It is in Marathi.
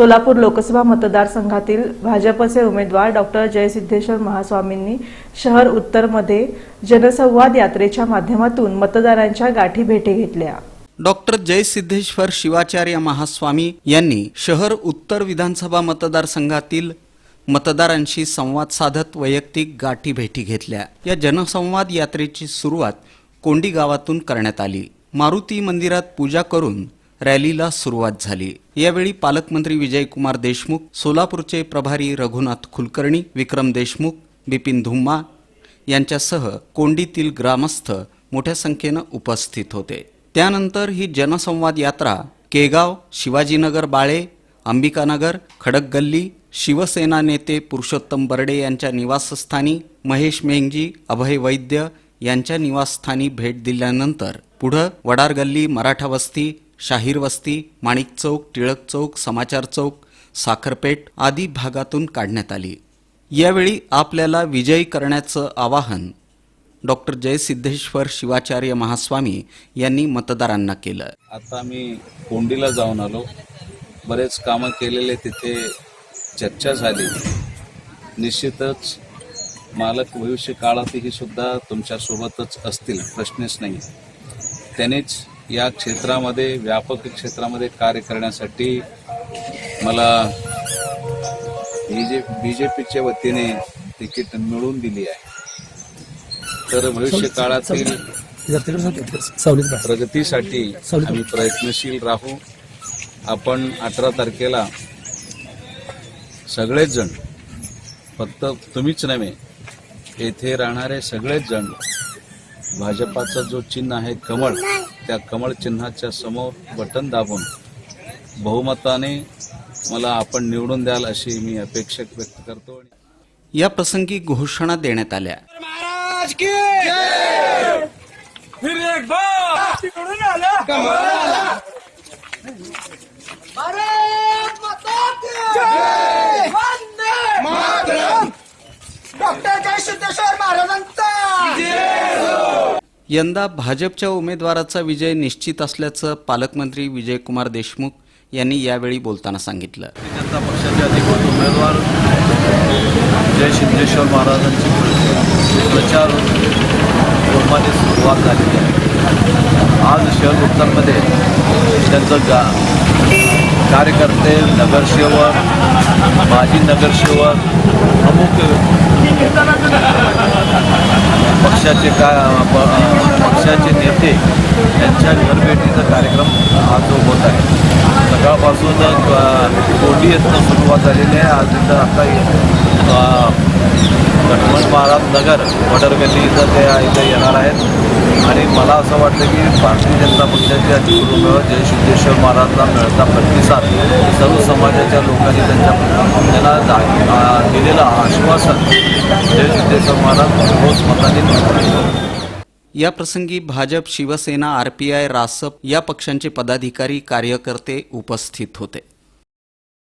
सोलापूर लोकसभा मतदारसंघातील भाजपचे उमेदवार डॉक्टर जयसिद्धेश्वर महास्वामींनी शहर उत्तरमध्ये जनसंवाद यात्रेच्या माध्यमातून मतदारांच्या गाठी भेटी घेतल्या. डॉक्टर जयसिद्धेश्वर शिवाचार्य महास्वामी यांनी शहर उत्तर विधानसभा मतदारसंघातील मतदारांशी संवाद साधत वैयक्तिक गाठी भेटी घेतल्या. या जनसंवाद यात्रेची सुरुवात कोंडी गावातून करण्यात आली. मारुती मंदिरात पूजा करून रॅलीला सुरुवात झाली. यावेळी पालकमंत्री विजयकुमार देशमुख सोलापूरचे प्रभारी रघुनाथ कुलकर्णी विक्रम देशमुख बिपिन धुम्मा यांच्यासह कोंडीतील ग्रामस्थ मोठ्या संख्येनं उपस्थित होते. त्यानंतर ही जनसंवाद यात्रा केगाव शिवाजीनगर बाळे अंबिकानगर खडक गल्ली शिवसेना नेते पुरुषोत्तम बर्डे यांच्या निवासस्थानी महेश मेंगजी अभय वैद्य यांच्या निवासस्थानी भेट दिल्यानंतर पुढं वडार गल्ली मराठा वस्ती शाहीर वस्ती माणिक चौक टिळक चौक समाचार चौक साखरपेठ आदी भागातून काढण्यात आली. यावेळी आपल्याला विजयी करण्याचं आवाहन डॉक्टर जयसिद्धेश्वर शिवाचार्य महास्वामी यांनी मतदारांना केलं. आता मी कोंडीला जाऊन आलो. बरेच कामं केलेले तिथे चर्चा झाली. निश्चितच मालक भविष्य काळातही सुद्धा तुमच्यासोबतच असतील प्रश्नच नाही. त्यांनीच या क्षेत्रामध्ये व्यापक क्षेत्रामध्ये कार्य करण्यासाठी मला बी जे बी जे पीच्या वतीने तिकीट मिळवून दिली आहे. तर भविष्य काळातील प्रगतीसाठी आम्ही प्रयत्नशील राहू. आपण अठरा तारखेला सगळेच जण फक्त तुम्हीच नव्हे येथे राहणारे सगळेच जण भाजपाचं जो चिन्ह आहे कमळ त्या कमळ चिन्हाच्या समोर बटन दाबून बहुमताने मला आपण निवडून द्याल अशी मी अपेक्षा व्यक्त करतो आणि या प्रसंगी घोषणा देण्यात आल्या. महाराज की फिर एक बार. तिकडून आला कमळाला भारत माता की जय वंदे मातरम डॉक्टर जयसिद्धेश्वर महाराजांचा यंदा भाजपच्या उमेदवाराचा विजय निश्चित असल्याचं पालकमंत्री विजयकुमार देशमुख यांनी यावेळी बोलताना सांगितलं. जनता पक्षाचे अधिकृत उमेदवार जय सिद्धेश्वर महाराजांची प्रचार जोमाने सुरुवात झालेली आहे. आज शहर उत्तरमध्ये त्यांचं गा कार्यकर्ते नगरसेवक माजी नगरसेवक अमुक पक्षाचे का पक्षाचे नेते यांच्या घरभेटीचा कार्यक्रम हा जो होत आहे. सकाळपासून कोंडी येथनं सुरुवात झालेली आहे. आज तिथं आता महाराज नगर वडरगल्ली इथं ते इथं येणार आहेत. आणि मला असं वाटतं की भारतीय जनता पक्षाच्या अधिकृत जय सिद्धेश्वर महाराजला मिळता प्रतिसाद सर्व समाजाच्या लोकांनी त्यांच्या त्यांना दिलेलं आश्वासन जय सिद्धेश्वर महाराज रोज मताने या प्रसंगी भाजप शिवसेना आरपीआय रासप या पक्षांचे पदाधिकारी कार्यकर्ते उपस्थित होते.